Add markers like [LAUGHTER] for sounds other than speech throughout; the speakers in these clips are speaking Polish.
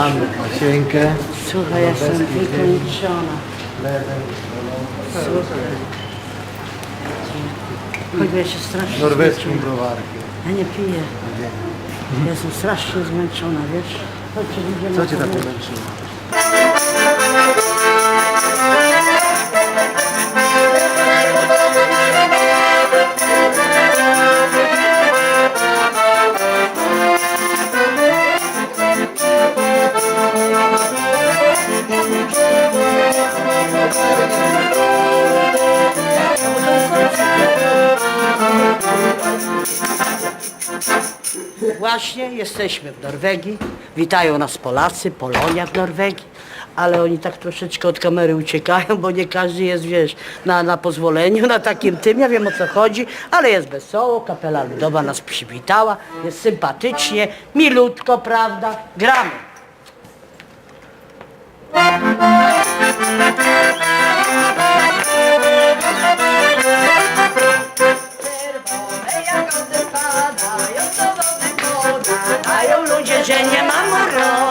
Mamy Masieńkę. Słuchaj, ja jestem wykończona. Super. Choć ja się strasznie Norweską browarkę. Ja nie piję. Ja jestem strasznie zmęczona, wiesz? Chodźcie, idziemy Co cię na tak pomęczyło? Właśnie jesteśmy w Norwegii. Witają nas Polacy, Polonia w Norwegii. Ale oni tak troszeczkę od kamery uciekają, bo nie każdy jest, wiesz, na, na pozwoleniu, na takim tym. Ja wiem o co chodzi, ale jest wesoło. Kapela Ludowa nas przywitała. Jest sympatycznie, milutko, prawda? Gramy. Że nie ma urody.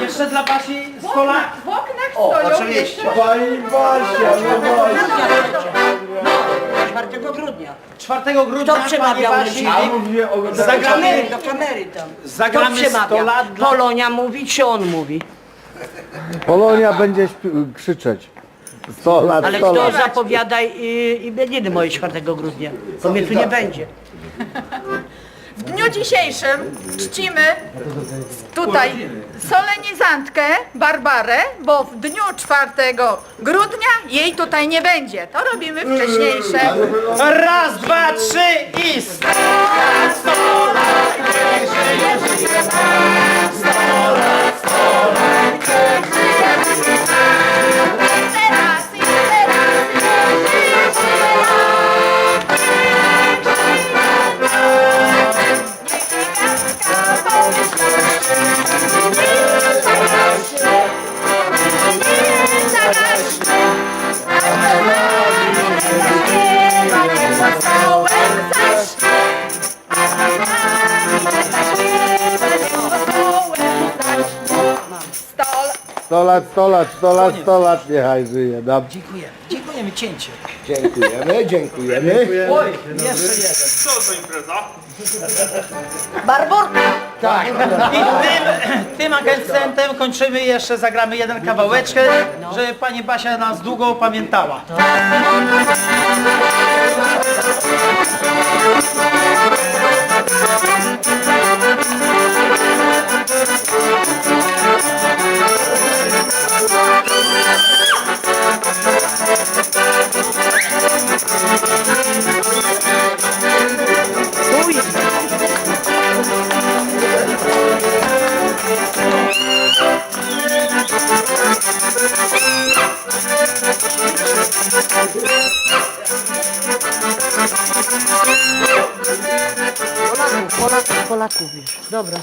Jeszcze dla Basi stola. W oknach stoją oczywiście. Pani Basia, no Basia. 4 grudnia. 4 grudnia Kto przemawiał Pani leci? Basi, A mówię o Zagramy- kamery, do kamery tam. Zagramy Kto przemawia? 100 lat dla- Polonia mówi, czy on mówi? Polonia będzie śpi- krzyczeć. 100 lat, Ale 100 kto lat. zapowiada i- imieniny moje 4 grudnia? Bo mnie tu nie będzie. Dniu dzisiejszym czcimy tutaj solenizantkę Barbarę, bo w dniu 4 grudnia jej tutaj nie będzie. To robimy wcześniejsze. Raz, dwa, trzy i sto. Teraz 100 lat, 100 lat, 100 lat, 100 lat, niechaj żyje. Dobrze. Dziękujemy. Dziękujemy cięcie. Dziękujemy, dziękujemy. Oj, jeszcze jeden. Barborka! I tym, tym akcentem kończymy jeszcze, zagramy jeden kawałeczek, żeby Pani Basia nas długo pamiętała. Tu Polaków, Polaków, Polaków wiesz. Dobra.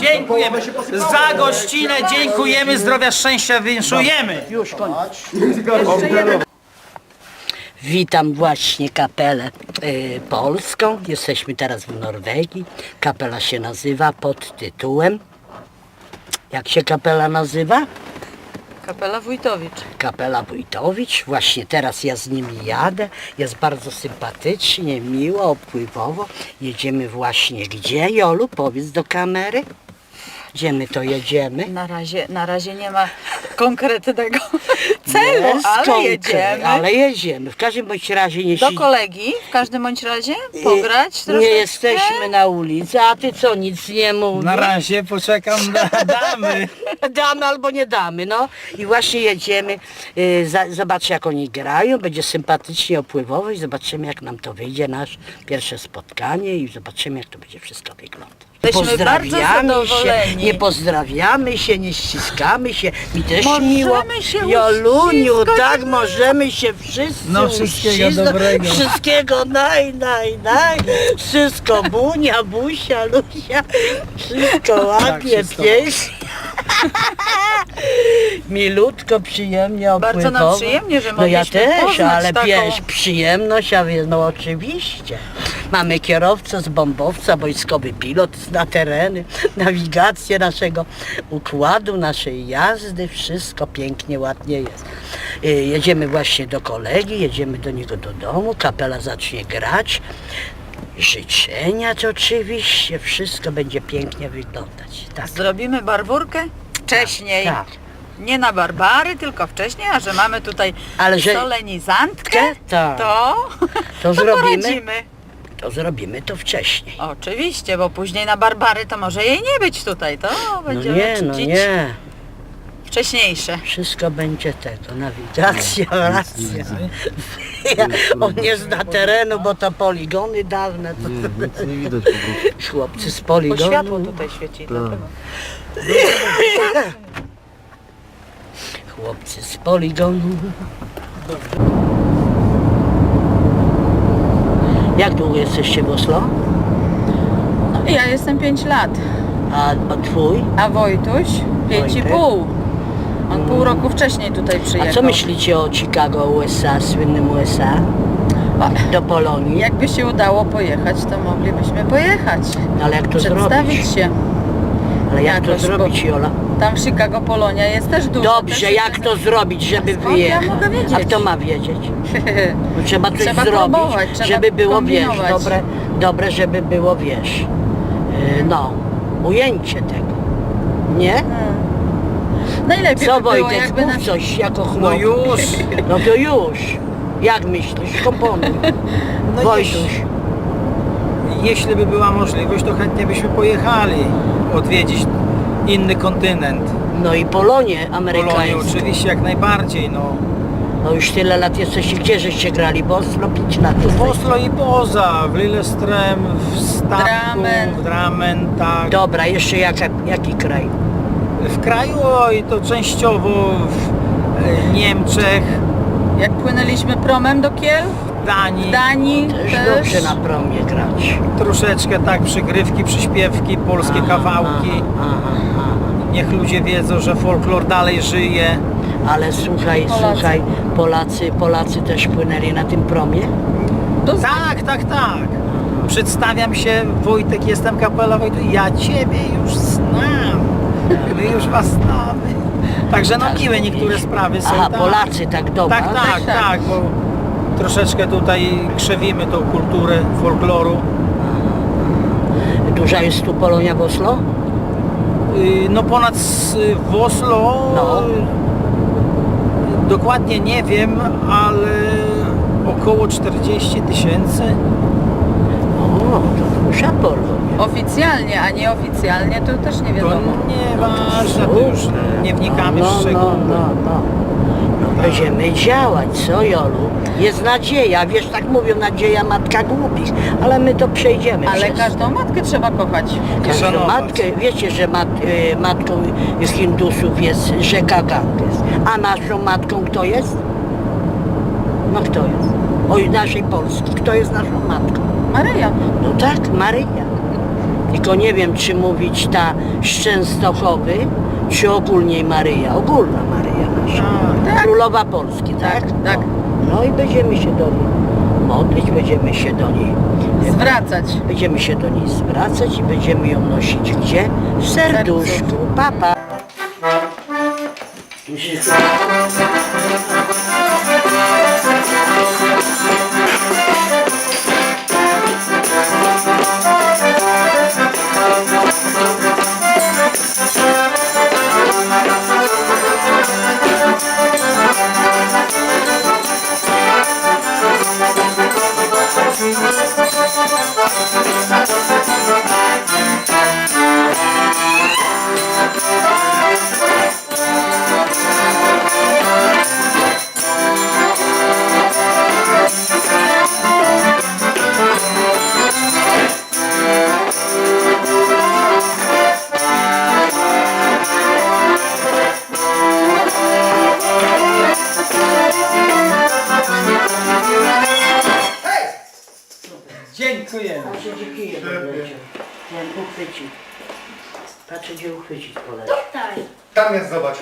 Dziękujemy. Za gościnę dziękujemy, zdrowia, szczęścia wynszujemy. Już koniec. Witam właśnie kapelę y, polską. Jesteśmy teraz w Norwegii. Kapela się nazywa pod tytułem. Jak się kapela nazywa? Kapela Wójtowicz. Kapela Wójtowicz. Właśnie teraz ja z nimi jadę. Jest bardzo sympatycznie, miło, opływowo. Jedziemy właśnie gdzie, Jolu? Powiedz do kamery. Gdzie my to jedziemy? Na razie, na razie nie ma konkretnego [LAUGHS] celu, Jest ale konkret, jedziemy. Ale jedziemy. W każdym bądź razie nie Do si- kolegi w każdym bądź razie pograć nie troszeczkę. jesteśmy na ulicy, a ty co, nic nie mówisz? Na razie poczekam na [LAUGHS] damy. Damy albo nie damy, no. I właśnie jedziemy, y, za, jak oni grają, będzie sympatycznie opływowo i zobaczymy jak nam to wyjdzie, nasz pierwsze spotkanie i zobaczymy jak to będzie wszystko wyglądać. Jesteśmy bardzo się, zadowoleni. nie pozdrawiamy się, nie ściskamy się, mi też Możemy miło. się Joluniu, uściskać. tak, możemy się wszyscy No, wszystkiego uścisnąć. dobrego. Wszystkiego naj, naj, naj. Wszystko bunia, busia, lusia, wszystko ładnie, wszystko. pięknie. Milutko, przyjemnie, Bardzo nam opływowo. przyjemnie, że No ja mogliśmy też, poznać ale taką- wiesz, przyjemność, a wie- no oczywiście. Mamy kierowcę z bombowca, wojskowy pilot na tereny, [LAUGHS] nawigację naszego układu, naszej jazdy, wszystko pięknie, ładnie jest. Y, Jedziemy właśnie do kolegi, jedziemy do niego do domu, kapela zacznie grać. Życzenia to oczywiście, wszystko będzie pięknie wyglądać. Tak, Zrobimy barwórkę wcześniej. tak. Nie na Barbary, tylko wcześniej, a że mamy tutaj Ale że- solenizantkę, Tak. to, To [LAUGHS] zrobimy? poradzimy. To zrobimy to wcześniej. Oczywiście, bo później na Barbary to może jej nie być tutaj, to No będziemy nie, no czcić nie. wcześniejsze. Wszystko będzie tego, nawigacja, racja. Ja, on nie zna terenu, bo to poligony dawne. To Nic nie widać po prostu. [LAUGHS] chłopcy z Bo poligonu. światło tutaj świeci. dlatego. [LAUGHS] Chłopcy z poligonu. Jak długo jesteście w Oslo? Ja jestem 5 lat, A, a twój? a Wojtuś 5,5. On pół roku wcześniej tutaj przyjechał. A co myślicie o Chicago, USA, słynnym USA? Do Polonii? Jakby się udało pojechać, to moglibyśmy pojechać. No, Ale jak to Przedstawić zrobić? się. Ale jak to zrobić, Jola? Tam w Chicago Polonia jest też dużo. Dobrze, też jak to zrobić, żeby Skąd ja wyjechać? mogę wiedzieć? A kto ma wiedzieć? [LAUGHS] No, trzeba coś Trzeba zrobić, próbować, trzeba żeby było, wiesz, kombinować. dobre, dobre, żeby było, wiesz, yy, no, ujęcie tego. Nie? Najlepiej Co by było, Wojtek, jakby mów na... coś jako chłop. No już. No to już. Jak myślisz? Komponuj. [LAUGHS] No Wojtuś. Jeśli by była możliwość, to chętnie byśmy pojechali odwiedzić inny kontynent. No i Polonie Polonię amerykańskie. oczywiście jak najbardziej. No. No już tyle lat jesteście. Gdzie żeście grali? Bo Oslo 5 lat W jesteście. Oslo i poza, w Lillestrøm, w Statku, Dramen. w Dramen, tak. Dobra, jeszcze jaka, jaki kraj? W kraju oj, to częściowo w e, Niemczech, Jak płynęliśmy promem do Kiel, Danii. w Danii Też dobrze na promie grać. Troszeczkę tak przygrywki, przyśpiewki, polskie Aha, kawałki. Aha, aha, Niech ludzie wiedzą, że folklor dalej żyje. Ale słuchaj, Polacy. słuchaj, Polacy, Polacy też płynęli na tym promie? Tak, tak, tak. Przedstawiam się, Wojtek, jestem kapela Wojtek. Ja Ciebie już znam. My już Was znamy. Także no Tak, miłe niektóre sprawy są. Aha, tak. Polacy tak dobra. Tak, tak, tak. tak, bo troszeczkę tutaj krzewimy tą kulturę folkloru. Duża jest tu Polonia w Oslo? Yy, No ponad s- w Oslo, No. yy, dokładnie nie wiem, ale około 40 tysięcy. O, to duża Polonia. oficjalnie, a nieoficjalnie to też nie To wiadomo. nieważne, to już nie wnikamy no, w no, szczegóły. no, no. no będziemy działać, co Jolu? Jest nadzieja, wiesz, tak mówią, nadzieja matka głupich, ale my to przejdziemy Ale przez każdą matkę trzeba kochać. Każdą Szanować. matkę, wiecie, że mat, y, matką Hindusów jest rzeka Ganges. A naszą matką kto jest? No kto jest? Oj, naszej Polski. Kto jest naszą matką? Maryja. No tak, Maryja. Tylko nie wiem, czy mówić ta z Częstochowy, czy ogólnie Maryja. Ogólna Maryja nasza. Tak. Królowa Polski, tak? Tak, tak. No i będziemy się do niej modlić, będziemy się do niej Zwracać. Będziemy się do niej zwracać i będziemy ją nosić gdzie? W serduszku. Papa. Dziękujemy. Uchwycił. Patrzę, gdzie uchwycić poleciał. Tam jest, zobacz.